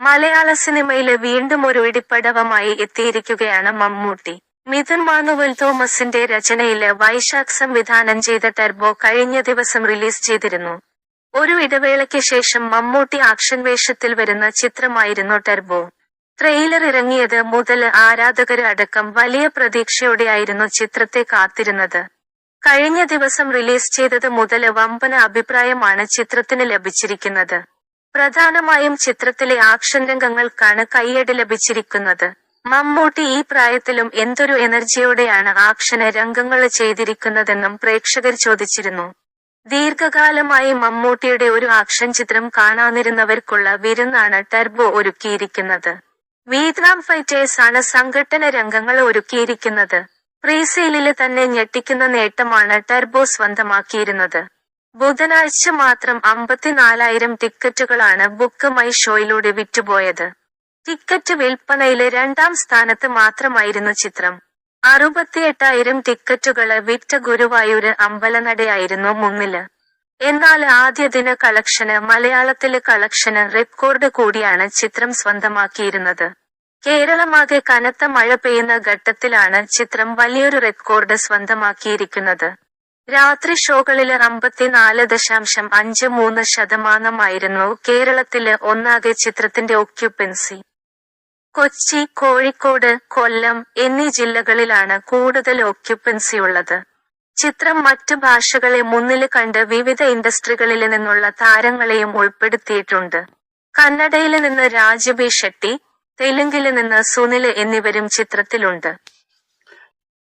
മലയാള സിനിമയിലെ വീണ്ടും ഒരു ഇടിപ്പടവമായി എത്തിയിരിക്കുകയാണ് മമ്മൂട്ടി. മിഥുൻ മാനുവൽ തോമസിന്റെ രചനയിൽ വൈശാഖ് സംവിധാനം ചെയ്ത ടർബോ കഴിഞ്ഞ ദിവസം റിലീസ് ചെയ്തിരുന്നു. ഒരു ഇടവേളയ്ക്ക് ശേഷം മമ്മൂട്ടി ആക്ഷൻ വേഷത്തിൽ വരുന്ന ചിത്രമായിരുന്നു ടർബോ. ട്രെയിലർ ഇറങ്ങിയത് മുതൽ ആരാധകര് അടക്കം വലിയ പ്രതീക്ഷയോടെയായിരുന്നു ചിത്രത്തെ കാത്തിരുന്നത്. കഴിഞ്ഞ ദിവസം റിലീസ് ചെയ്തത് മുതൽ വമ്പന അഭിപ്രായമാണ് ചിത്രത്തിന് ലഭിച്ചിരിക്കുന്നത്. പ്രധാനമായും ചിത്രത്തിലെ ആക്ഷൻ രംഗങ്ങൾക്കാണ് കയ്യടി ലഭിച്ചിരിക്കുന്നത്. മമ്മൂട്ടി ഈ പ്രായത്തിലും എന്തൊരു എനർജിയോടെയാണ് ആക്ഷന് രംഗങ്ങൾ ചെയ്തിരിക്കുന്നതെന്നും പ്രേക്ഷകർ ചോദിച്ചിരുന്നു. ദീർഘകാലമായി മമ്മൂട്ടിയുടെ ഒരു ആക്ഷൻ ചിത്രം കാണാനിരുന്നവർക്കുള്ള വിരുന്നാണ് ടർബോ ഒരുക്കിയിരിക്കുന്നത്. വിയറ്റ്നാം ഫൈറ്റേഴ്സ് ആണ് സംഘട്ടന രംഗങ്ങൾ ഒരുക്കിയിരിക്കുന്നത്. പ്രീസെയിലിൽ തന്നെ ഞെട്ടിക്കുന്ന നേട്ടമാണ് ടർബോ സ്വന്തമാക്കിയിരുന്നത്. ബുധനാഴ്ച മാത്രം അമ്പത്തിനാലായിരം ടിക്കറ്റുകളാണ് ബുക്ക് മൈ ഷോയിലൂടെ വിറ്റുപോയത്. ടിക്കറ്റ് വിൽപ്പനയിലെ രണ്ടാം സ്ഥാനത്ത് മാത്രമായിരുന്നു ചിത്രം. അറുപത്തിയെട്ടായിരം ടിക്കറ്റുകൾ വിറ്റ ഗുരുവായൂര് അമ്പലനടയായിരുന്നു മുന്നിൽ. എന്നാൽ ആദ്യ ദിന കളക്ഷന് മലയാളത്തിലെ കളക്ഷന് റെക്കോർഡ് കൂടിയാണ് ചിത്രം സ്വന്തമാക്കിയിരുന്നത്. കേരളമാകെ കനത്ത മഴ പെയ്യുന്ന ഘട്ടത്തിലാണ് ചിത്രം വലിയൊരു റെക്കോർഡ് സ്വന്തമാക്കിയിരിക്കുന്നത്. രാത്രി ഷോകളിലെ അമ്പത്തിനാല് ദശാംശം അഞ്ച് മൂന്ന് ശതമാനമായിരുന്നു കേരളത്തിലെ ഒന്നാകെ ചിത്രത്തിന്റെ ഒക്യുപ്പൻസി കൊച്ചി കോഴിക്കോട് കൊല്ലം എന്നീ ജില്ലകളിലാണ് കൂടുതൽ ഒക്യുപ്പൻസി ഉള്ളത്. ചിത്രം മറ്റു ഭാഷകളെ മുന്നിൽ കണ്ട് വിവിധ ഇൻഡസ്ട്രികളിൽ നിന്നുള്ള താരങ്ങളെയും ഉൾപ്പെടുത്തിയിട്ടുണ്ട്. കന്നഡയിൽ നിന്ന് രാജബി ഷെട്ടി തെലുങ്കിൽ നിന്ന് സുനിൽ എന്നിവരും ചിത്രത്തിലുണ്ട്.